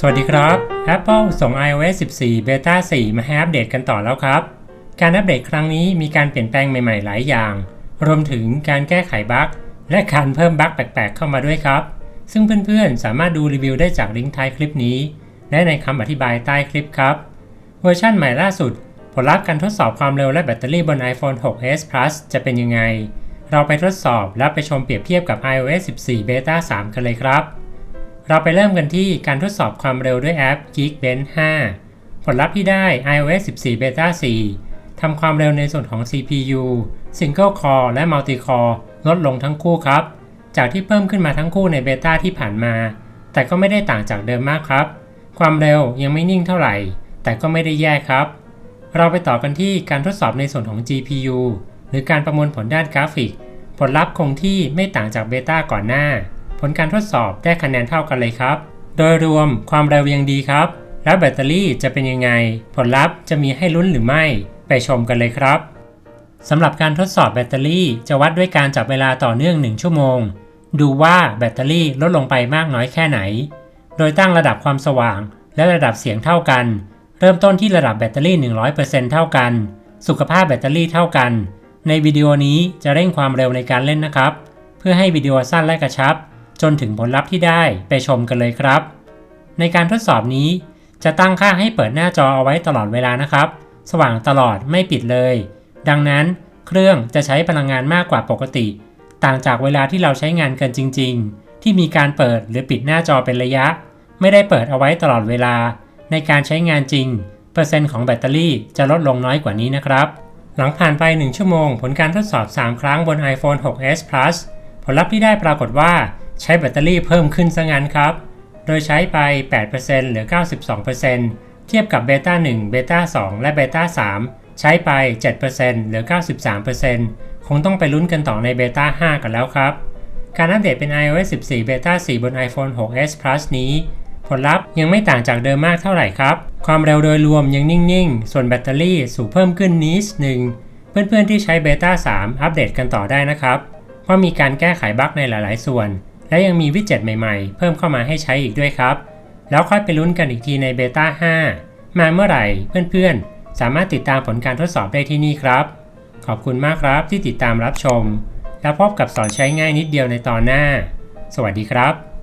สวัสดีครับ Apple ส่ง iOS 14 Beta 4 มาให้อัปเดตกันต่อแล้วครับ การอัปเดตครั้งนี้มีการเปลี่ยนแปลงใหม่ๆ หลายอย่าง รวมถึงการแก้ไขบั๊กและการเพิ่มบั๊กแปลกๆ เข้ามาด้วยครับ ซึ่งเพื่อนๆ สามารถดูรีวิวได้จากลิงก์ท้ายคลิปนี้ และในคำอธิบายใต้คลิปครับ เวอร์ชันใหม่ล่าสุด ผลลัพธ์การทดสอบความเร็วและแบตเตอรี่บน iPhone 6s Plus จะเป็นยังไง เราไปทดสอบและไปชมเปรียบเทียบกับ iOS 14 Beta 3 กันเลยครับ เราไปเริ่มกันที่การทดสอบความเร็วด้วยแอป Geekbench 5 ผลลัพธ์ที่ได้ iOS 14 Beta 4 ทำความเร็วในส่วนของ CPU Single Core และ Multi Core ลดลงทั้งคู่ครับ จากที่เพิ่มขึ้นมาทั้งคู่ในเบต้าที่ผ่านมา แต่ก็ไม่ได้ต่างจากเดิมมากครับ ความเร็วยังไม่นิ่งเท่าไหร่ แต่ก็ไม่ได้แย่ครับ เราไปต่อกันที่การทดสอบในส่วนของ GPU หรือการประมวลผลด้านกราฟิก ผลลัพธ์คงที่ไม่ต่างจากเบต้าก่อนหน้า ผลการทดสอบได้คะแนนเท่ากันเลยครับ โดยรวมความเร็วยังดีครับ แล้วแบตเตอรี่จะเป็นยังไง ผลลัพธ์จะมีให้ลุ้นหรือไม่ ไปชมกันเลยครับสำหรับการทดสอบแบตเตอรี่จะวัดด้วยการจับเวลาต่อเนื่อง 1 ชั่วโมง ดูว่าแบตเตอรี่ลดลงไปมากน้อยแค่ไหน โดยตั้งระดับความสว่าง และระดับเสียงเท่ากัน เริ่มต้นที่ระดับแบตเตอรี่ 100%เท่ากัน สุขภาพแบตเตอรี่เท่ากัน ในวิดีโอนี้จะเร่งความเร็วในการเล่นนะครับ เพื่อให้วิดีโอสั้นและกระชับ จนถึงผลลัพธ์ที่ได้ไปชมกันเลยครับ ในการทดสอบนี้จะตั้งค่าให้เปิดหน้าจอเอาไว้ตลอดเวลานะครับ สว่างตลอดไม่ปิดเลย ดังนั้นเครื่องจะใช้พลังงานมากกว่าปกติ ต่างจากเวลาที่เราใช้งานกันจริง ๆ ที่มีการเปิดหรือปิดหน้าจอเป็นระยะ ไม่ได้เปิดเอาไว้ตลอดเวลา ในการใช้งานจริง เปอร์เซ็นต์ของแบตเตอรี่จะลดลงน้อยกว่านี้นะครับ หลังผ่านไป 1 ชั่วโมง ผลการทดสอบ 3 ครั้งบน iPhone 6s Plus ผลลัพธ์ที่ได้ปรากฏว่า ใช้แบตเตอรี่เพิ่มขึ้นซะงั้นครับ โดยใช้ไป8%เหลือ 92%เทียบกับเบต้า1เบต้า2และเบต้า3ใช้ไป7%เหลือ 93%คงต้องไปลุ้นกันต่อในเบต้า5กันแล้วครับ การอัปเดตเป็น iOS 14 Beta 4 บน iPhone 6s Plus นี้ ผลลัพธ์ยังไม่ต่างจากเดิมมากเท่าไหร่ครับ ความเร็วโดยรวมยังนิ่งๆ ส่วนแบตเตอรี่สูงเพิ่มขึ้นนิดหนึ่งเพื่อนๆที่ใช้เบต้า3อัปเดตกันต่อได้นะครับเพราะมีการแก้ไขบั๊กในหลายๆ ส่วน และยังมีวิดเจ็ตใหม่ๆ เพิ่มเข้ามาให้ใช้อีกด้วยครับ แล้วค่อยไปลุ้นกันอีกทีในเบต้า5 มาเมื่อไหร่เพื่อนๆ สามารถติดตามผลการทดสอบได้ที่นี่ครับ ขอบคุณมากครับที่ติดตามรับชม แล้วพบกับสอนใช้ง่ายนิดเดียวในตอนหน้า สวัสดีครับ